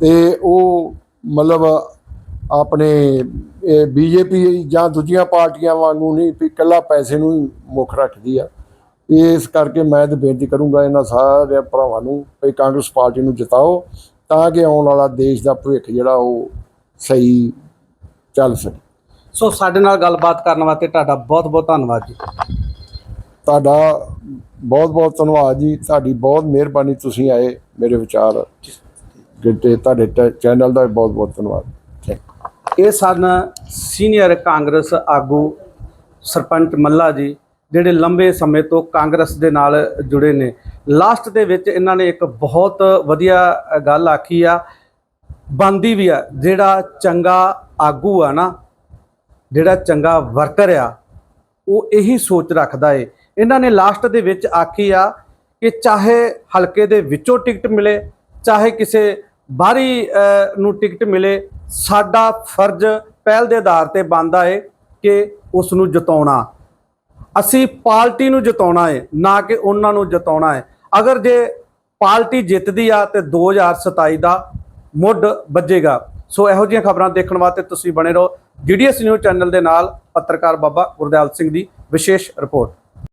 ਤੇ ਉਹ ਮਤਲਬ ਆਪਣੇ ਬੀਜੇਪੀ ਜਾਂ ਦੂਜੀਆਂ ਪਾਰਟੀਆਂ ਵਾਂਗੂ ਨਹੀਂ ਵੀ ਇਕੱਲਾ ਪੈਸੇ ਨੂੰ ਹੀ ਮੁੱਖ ਰੱਖਦੀ ਆ। ਇਸ ਕਰਕੇ ਮੈਂ ਤਾਂ ਬੇਨਤੀ ਕਰੂੰਗਾ ਇਹਨਾਂ ਸਾਰੇ ਭਰਾਵਾਂ ਨੂੰ ਵੀ ਕਾਂਗਰਸ ਪਾਰਟੀ ਨੂੰ ਜਿਤਾਓ ਤਾਂ ਕਿ ਆਉਣ ਵਾਲਾ ਦੇਸ਼ ਦਾ ਭਵਿੱਖ ਜਿਹੜਾ ਉਹ ਸਹੀ ਚੱਲ ਸਕੇ ਸੋ ਸਾਡੇ ਨਾਲ ਗੱਲਬਾਤ ਕਰਨ ਵਾਸਤੇ ਤੁਹਾਡਾ ਬਹੁਤ ਬਹੁਤ ਧੰਨਵਾਦ ਜੀ। ਤੁਹਾਡਾ ਬਹੁਤ ਬਹੁਤ ਧੰਨਵਾਦ ਜੀ। ਤੁਹਾਡੀ ਬਹੁਤ ਮਿਹਰਬਾਨੀ ਤੁਸੀਂ ਆਏ ਮੇਰੇ ਵਿਚਾਰ। ਗਿੱਟੇ ਤੁਹਾਡੇ ਚੈਨਲ ਦਾ ਵੀ ਬਹੁਤ ਬਹੁਤ ਧੰਨਵਾਦ। ਇਹ ਸਨ ਸੀਨੀਅਰ ਕਾਂਗਰਸ ਆਗੂ ਸਰਪੰਚ ਮੱਲਾ ਜੀ ਜਿਹੜੇ ਲੰਬੇ ਸਮੇਂ ਤੋਂ ਕਾਂਗਰਸ ਦੇ ਨਾਲ ਜੁੜੇ ਨੇ। ਲਾਸਟ ਦੇ ਵਿੱਚ ਇਹਨਾਂ ਨੇ ਇੱਕ ਬਹੁਤ ਵਧੀਆ ਗੱਲ ਆਖੀ ਆ। ਬੰਦੀ ਵੀ ਆ ਜਿਹੜਾ ਚੰਗਾ ਆਗੂ ਆ ਨਾ, ਜਿਹੜਾ ਚੰਗਾ ਵਰਕਰ ਆ, ਉਹ ਇਹੀ ਸੋਚ ਰੱਖਦਾ ਏ। ਇਹਨਾਂ ਨੇ ਲਾਸਟ ਦੇ ਵਿੱਚ ਆਖੀ ਆ ਕਿ ਚਾਹੇ ਹਲਕੇ ਦੇ ਵਿੱਚੋਂ ਟਿਕਟ ਮਿਲੇ, ਚਾਹੇ ਕਿਸੇ ਬਾਹਰੀ ਨੂੰ ਟਿਕਟ ਮਿਲੇ, ਸਾਡਾ ਫਰਜ਼ ਪਹਿਲ ਦੇ ਆਧਾਰ ਤੇ ਬਣਦਾ ਏ ਕਿ ਉਸ ਨੂੰ ਜਿਤਾਉਣਾ। ਅਸੀਂ ਪਾਰਟੀ ਨੂੰ ਜਿਤਾਉਣਾ ਹੈ ਨਾ ਕਿ ਉਹਨਾਂ ਨੂੰ ਜਿਤਾਉਣਾ ਹੈ ਅਗਰ ਜੇ ਪਾਰਟੀ ਜਿੱਤਦੀ ਆ ਤੇ 2027 ਦਾ ਮੁੱਢ ਵੱਜੇਗਾ ਸੋ ਇਹੋ ਜਿਹੀਆਂ ਖਬਰਾਂ ਦੇਖਣ ਵਾਸਤੇ ਤੁਸੀਂ ਬਣੇ ਰਹੋ ਜੀਡੀਐਸ ਨਿਊਜ਼ ਚੈਨਲ ਦੇ ਨਾਲ ਪੱਤਰਕਾਰ ਬਾਬਾ ਗੁਰਦਿਆਲ ਸਿੰਘ ਦੀ ਵਿਸ਼ੇਸ਼ ਰਿਪੋਰਟ।